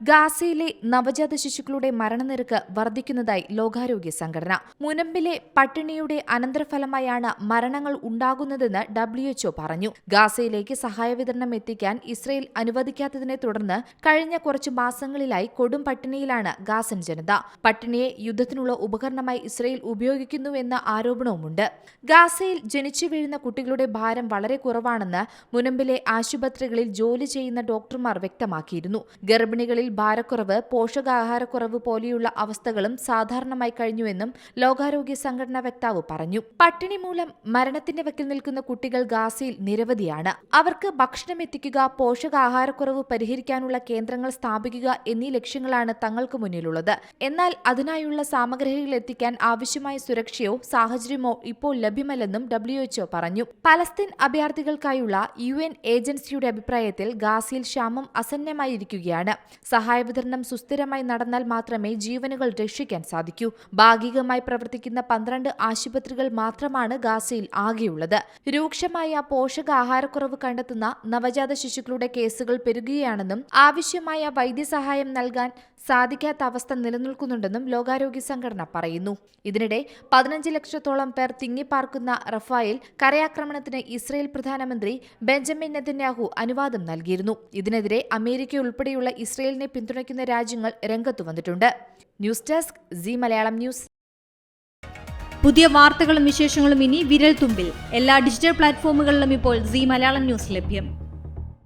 ഗാസയിലെ നവജാത ശിശുക്കളുടെ മരണനിരക്ക് വർദ്ധിക്കുന്നതായി ലോകാരോഗ്യ സംഘടന. മുനമ്പിലെ പട്ടിണിയുടെ അനന്തരഫലമായാണ് മരണങ്ങൾ ഉണ്ടാകുന്നതെന്ന് ഡബ്ല്യുഎച്ച്ഒ പറഞ്ഞു. ഗാസയിലേക്ക് സഹായ വിതരണം എത്തിക്കാൻ ഇസ്രയേൽ അനുവദിക്കാത്തതിനെ തുടർന്ന് കഴിഞ്ഞ കുറച്ചു മാസങ്ങളിലായി കൊടും പട്ടിണിയിലാണ് ഗാസൻ ജനത. പട്ടിണിയെ യുദ്ധത്തിനുള്ള ഉപകരണമായി ഇസ്രയേൽ ഉപയോഗിക്കുന്നുവെന്ന ആരോപണവുമുണ്ട്. ഗാസയിൽ ജനിച്ചു വീഴുന്ന കുട്ടികളുടെ ഭാരം വളരെ കുറവാണെന്ന് മുനമ്പിലെ ആശുപത്രികളിൽ ജോലി ചെയ്യുന്ന ഡോക്ടർമാർ വ്യക്തമാക്കിയിരുന്നു. ഗർഭിണികളിൽ ഭാരക്കുറവ് പോഷകാഹാരക്കുറവ് പോലെയുള്ള അവസ്ഥകളും സാധാരണമായി കഴിഞ്ഞുവെന്നും ലോകാരോഗ്യ സംഘടനാ വക്താവ് പറഞ്ഞു. പട്ടിണി മൂലം മരണത്തിന്റെ വക്കിൽ നിൽക്കുന്ന കുട്ടികൾ ഗാസയിൽ നിരവധിയാണ്. അവർക്ക് ഭക്ഷണം എത്തിക്കുക പോഷകാഹാരക്കുറവ് പരിഹരിക്കാനുള്ള കേന്ദ്രങ്ങൾ സ്ഥാപിക്കുക എന്നീ ലക്ഷ്യങ്ങളാണ് തങ്ങൾക്ക് മുന്നിലുള്ളത്. എന്നാൽ അതിനായുള്ള സാമഗ്രികൾ എത്തിക്കാൻ ആവശ്യമായ സുരക്ഷയോ സാഹചര്യമോ ഇപ്പോൾ ലഭ്യമല്ലെന്നും ഡബ്ല്യുഎച്ച്ഒ പറഞ്ഞു. പലസ്തീൻ അഭയാർത്ഥികൾക്കായുള്ള യു എൻ ഏജൻസിയുടെ അഭിപ്രായത്തിൽ ഗാസയിൽ ക്ഷാമം അസന്നമായിരിക്കുകയാണ് സഹായ വിതരണം സുസ്ഥിരമായി നടന്നാൽ മാത്രമേ ജീവനുകൾ രക്ഷിക്കാൻ സാധിക്കൂ. ഭാഗികമായി പ്രവർത്തിക്കുന്ന പന്ത്രണ്ട് ആശുപത്രികൾ മാത്രമാണ് ഗാസയിൽ ആകെയുള്ളത്. രൂക്ഷമായ പോഷകാഹാരക്കുറവ് കണ്ടെത്തുന്ന നവജാത ശിശുക്കളുടെ കേസുകൾ പെരുകുകയാണെന്നും ആവശ്യമായ വൈദ്യസഹായം നൽകാൻ സാധിക്കാത്ത അവസ്ഥ നിലനിൽക്കുന്നുണ്ടെന്നും ലോകാരോഗ്യ സംഘടന പറയുന്നു. ഇതിനിടെ പതിനഞ്ച് ലക്ഷത്തോളം പേർ തിങ്ങിപ്പാർക്കുന്ന റഫായിൽ കരയാക്രമണത്തിന് ഇസ്രയേൽ പ്രധാനമന്ത്രി ബെഞ്ചമിൻ നെതന്യാഹു അനുവാദം നൽകിയിരുന്നു. ഇതിനെതിരെ അമേരിക്ക ഉൾപ്പെടെയുള്ള ഇസ്രയേലിനെ പിന്തുണയ്ക്കുന്ന രാജ്യങ്ങൾ രംഗത്തു വന്നിട്ടുണ്ട്. News desk C Malayalam news. പുതിയ വാർത്തകളും വിശേഷങ്ങളും ഇനി വിരൽ തുമ്പിൽ എല്ലാ ഡിജിറ്റൽ പ്ലാറ്റ്ഫോമുകളിലും ഇപ്പോൾ സി മലയാളം ന്യൂസ് ലഭ്യം.